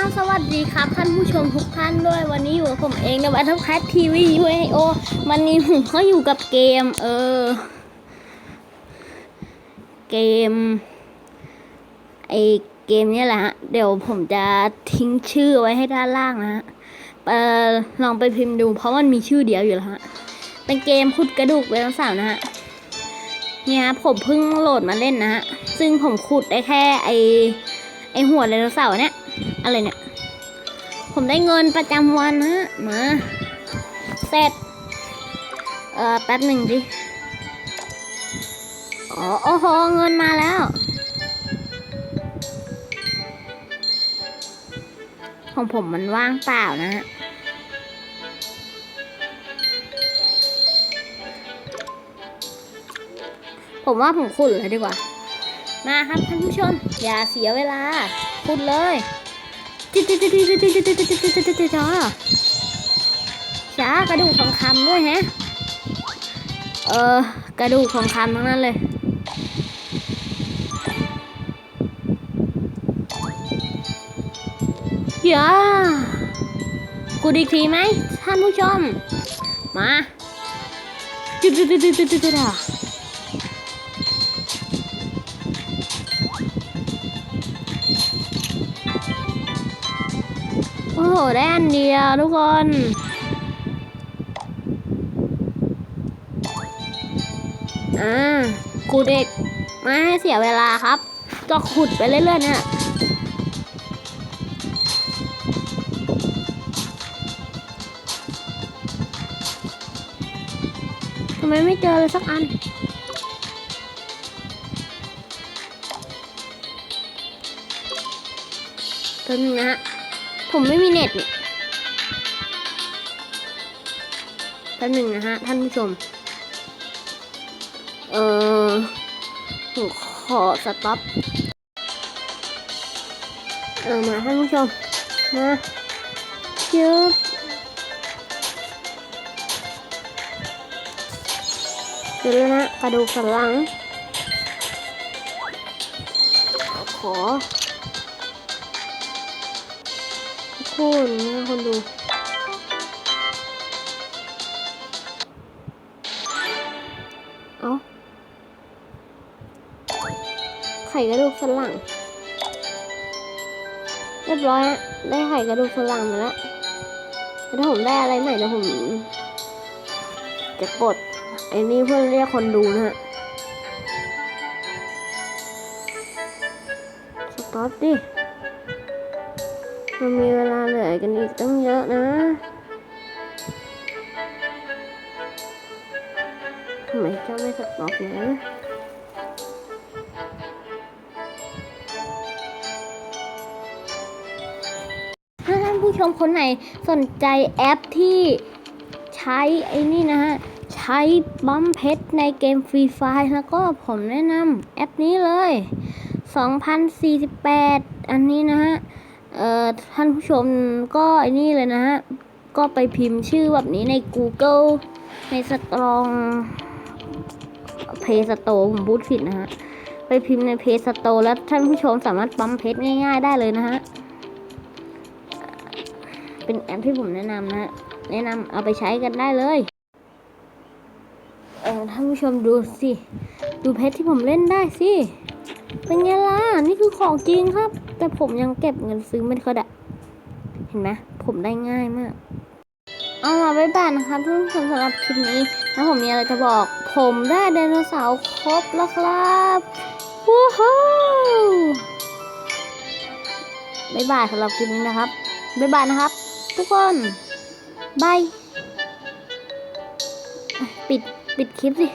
อ้าวสวัสดีครับท่านผู้ชมทุกท่านด้วยวันนี้อยู่กับผมเองในวันทับแคททีวียูเอโอวันนี้ผมก็อยู่กับเกม เออ เกมไอเกมนี้แหละฮะเดี๋ยวผมจะทิ้งชื่อไว้ให้ด้านล่างนะฮะเออลองไปพิมพ์ดู เพราะมันมีชื่อเดียวอยู่แล้วฮะเป็นเกมขุดกระดูกไดโนเสาร์นะฮะเนี่ยผมเพิ่งโหลดมาเล่นนะฮะซึ่งผมขุดได้แค่ไอไอหัวไดโนเสาร์เนี่ย อะไรเนี่ย ผมได้เงินประจำวันนะฮะมา เสร็จ เอ่อ แป๊บหนึ่งดิอ๋อโอ้โห เงินมาแล้ว ของผมมันว่างเปล่านะฮะผมว่าผมขุดเลยดีกว่า มาครับท่านผู้ชม อย่าเสียเวลาขุดเลย จ้ากระดูกทองคำด้วยฮะ เออกระดูกทองคำทั้งนั้นเลยย่ากูดีทีไหมท่านผู้ชม มาจุดจุดจุดจุดจุดจุด อ้โห ได้อันเดียวทุกคน อ่าขุดเด็กไม่ให้เสียเวลาครับ ก็ขุดไปเรื่อยๆเนี่ยทำไมไม่เจอเลยสักอัน ตัวนึงนะฮะ ผมไม่มีเน็ตนี่แป๊บหนึ่งนะฮะ ท่านผู้ชม เออผมขอสต็อป เออ มาท่านผู้ชม มาเยอะเดี๋ยวนะกระดูกสันหลัง ขอ คุณนะคนดู เอาไข่กระดูกฝรั่ง เรียบร้อยฮะได้ไข่กระดูกฝรั่งมาแล้วถ้าผมได้อะไรใหม่เดี๋ยวผม จะกดไอ้นี่เพื่อเรียกคนดูนะฮะสต็อปดิ มันมีเวลาเหลือกันอีกตั้งเยอะนะทำไมเจ้าไม่สต็อปนะถ้าท่านผู้ชมคนไหนสนใจแอปที่ใช้ไอ้นี่นะฮะ ใช้บัมเพชรในเกมฟรีไฟแล้วก็ผมแนะนำแอปนี้เลย 2048 อันนี้นะฮะ เอ่อท่านผู้ชมก็ไอ้นี่เลยนะฮะ ก็ไปพิมพ์ชื่อแบบนี้ใน Google ในสตรองเพย์สโตผมพูดผิดนะฮะ ไปพิมพ์ในเพย์สโตแล้วท่านผู้ชมสามารถปั๊มเพชรง่าย ๆ ได้เลยนะฮะ เป็นแอปที่ผมแนะนำนะฮะ แนะนำเอาไปใช้กันได้เลย เออท่านผู้ชมดูสิ ดูเพชรที่ผมเล่นได้สิ เป็นไงล่ะ นี่คือของจริงครับ แต่ผมยังเก็บเงินซื้อไม่ค่อยได้เห็นไหมผมได้ง่ายมาก เอาล่ะบ๊ายบายนะครับทุกคนสำหรับคลิปนี้แล้วผมมีอะไรจะบอก ผมได้ไดโนเสาร์ครบแล้วครับวู้ฮู้บ๊ายบายสำหรับคลิปนี้นะครับบ๊ายบายนะครับ ทุกคนบายปิดปิดคลิปสิ